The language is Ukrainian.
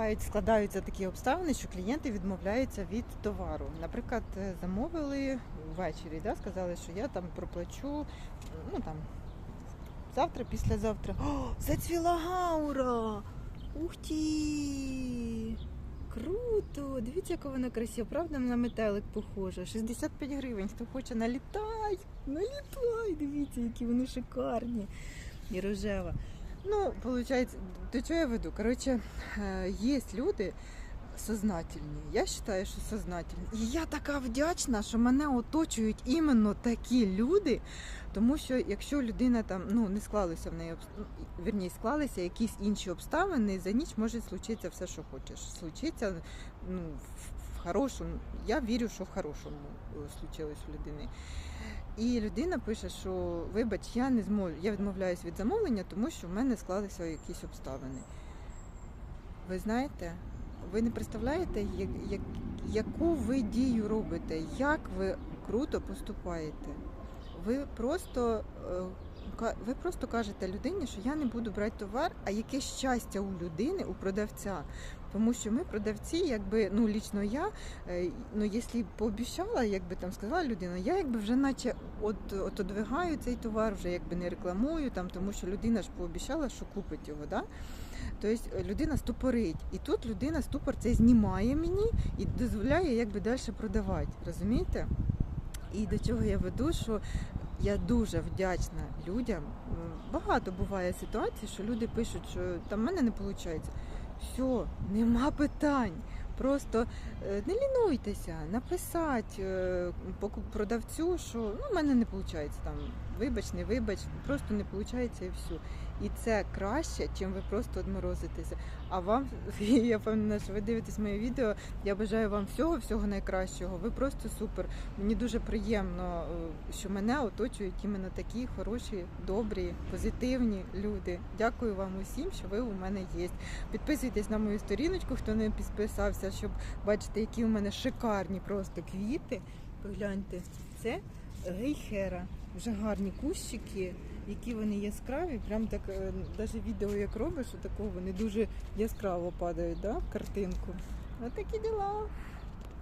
бувають, складаються такі обставини, що клієнти відмовляються від товару. Наприклад, е, замовили ввечері, да, сказали, що я там проплачу ну там завтра, післязавтра. О, зацвіла гаура! Ух ті! Круто! Дивіться, яка вона красива. Правда, на метелик похожа. 65 гривень. Хто хоче, налітай! Налітай! Дивіться, які вони шикарні. І рожева. Ну, виходить, до чого я веду? Коротше, е, є люди сознательні. Я вважаю, що сознательні. І я така вдячна, що мене оточують іменно такі люди. Тому що якщо людина там ну не склалися в неї вірні, склалися якісь інші обставини, за ніч може случитися все, що хочеш. Случиться ну, хорошому. Я вірю, що в хорошому е, случилось у людини. І людина пише, що вибач, я не зможу, я відмовляюсь від замовлення, тому що в мене склалися якісь обставини. Ви знаєте, ви не представляєте, як, як, яку ви дію робите, як ви круто поступаєте. Ви просто, е, ви просто кажете людині, що я не буду брати товар, а яке щастя у людини, у продавця. Тому що ми продавці, якби ну лічно я, е, ну якщо пообіцяла, якби там сказала людина, я якби вже наче от, от одвигаю цей товар, вже якби не рекламую, там, тому що людина ж пообіцяла, що купить його. Да? Тобто е, людина ступорить. І тут людина ступор цей знімає мені і дозволяє якби далі продавати. Розумієте? І до чого я веду, що я дуже вдячна людям. Багато буває ситуацій, що люди пишуть, що там в мене не виходить. Все, нема питань. Просто е, не лінуйтеся, написати е, продавцю, що ну, в мене не виходить там. Вибач, не вибач, просто не виходить і все. І це краще, чим ви просто одморозитеся. А вам, я впевнена, що ви дивитесь моє відео. Я бажаю вам всього, всього найкращого. Ви просто супер. Мені дуже приємно, е, що мене оточують іменно такі хороші, добрі, позитивні люди. Дякую вам усім, що ви у мене є. Підписуйтесь на мою сторіночку, хто не підписався, щоб бачити, які у мене шикарні просто квіти. Погляньте, це гейхера. Вже гарні кущики, які вони яскраві. Прям так навіть відео як робиш, такого вони дуже яскраво падають да, в картинку. Отакі діла.